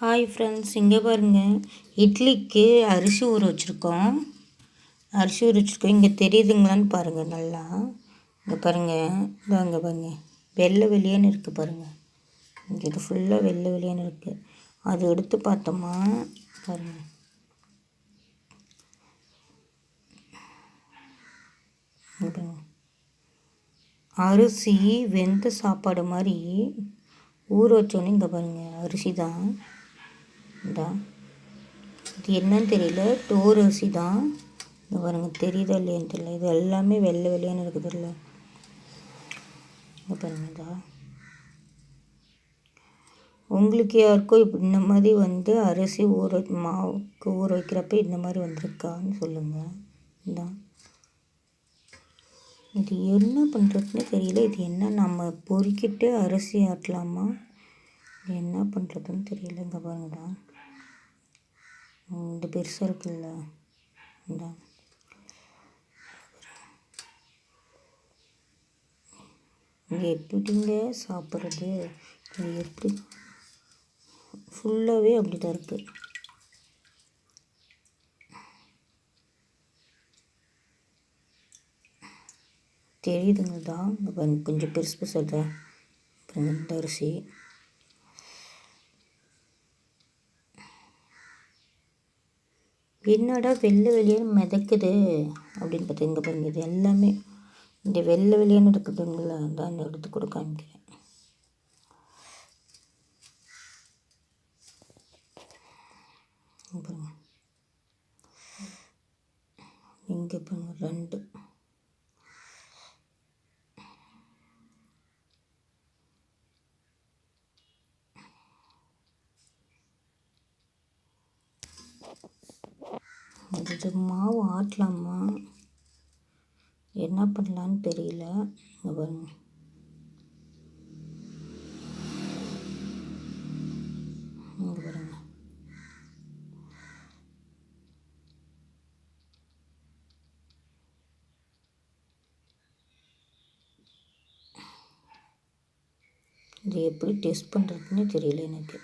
Hi friends இங்கே பாருங்கள் இட்லிக்கு அரிசி ஊற வச்சுருக்கோம். அரிசி ஊற வச்சுருக்கோம். இங்கே தெரியுதுங்களான்னு பாருங்கள் நல்லா. இங்கே பாருங்கள் இதோ இங்கே பாருங்கள் வெள்ளை வெளியேன்னு இருக்குது பாருங்கள் இங்கே இது ஃபுல்லாக வெள்ளை வெளியேன்னு இருக்குது அது எடுத்து பார்த்தோமா? பாருங்கள் அரிசி வெந்த சாப்பாடு மாதிரி ஊற வச்சோன்னே இங்கே பாருங்கள் அரிசி தான் இதான் இது என்னன்னு தெரியல. டோர் அரிசி தான். இங்கே பாருங்கள் தெரியுதா இல்லையான்னு தெரியல. இது எல்லாமே வெள்ளை வெள்ளையானு இருக்குது இல்லை இங்கே பாருங்கதா உங்களுக்கு யாருக்கோ இப்போ இந்த மாதிரி வந்து அரிசி ஊற மாவுக்கு ஊற வைக்கிறப்ப இந்த மாதிரி வந்திருக்கான்னு சொல்லுங்கள் இதான் இது என்ன பண்ணுறதுன்னு தெரியல. இது என்ன நம்ம பொறிக்கிட்டு அரிசி ஆட்டலாமா? என்ன பண்ணுறதுன்னு தெரியல. இங்கே பாருங்கடா. கொஞ்சம் பெருசாக இருக்குல்ல? இந்தாங்க இங்கே எப்படிங்க சாப்பிட்றது? எப்படி? ஃபுல்லாகவே அப்படி தான் இருக்குது தெரியுதுங்க தான் கொஞ்சம் பெருசு பெருசாக தான் இந்த அரிசி. என்னடா வெள்ளை வெளியேன்னு மிதக்குது அப்படின்னு பார்த்தா இங்கே பாருங்கள் இது எல்லாமே இந்த வெள்ளை வெளியேன்னு இருக்குதுங்களா தான் எடுத்து கூட காமிக்கிறேன். இங்கே பாருங்க ரெண்டு. அது மாவு ஆட்டலாமா? என்ன பண்ணலான்னு தெரியல. பாருங்க. பாருங்க. இது எப்படி டெஸ்ட் பண்ணுறதுன்னே தெரியல எனக்கு.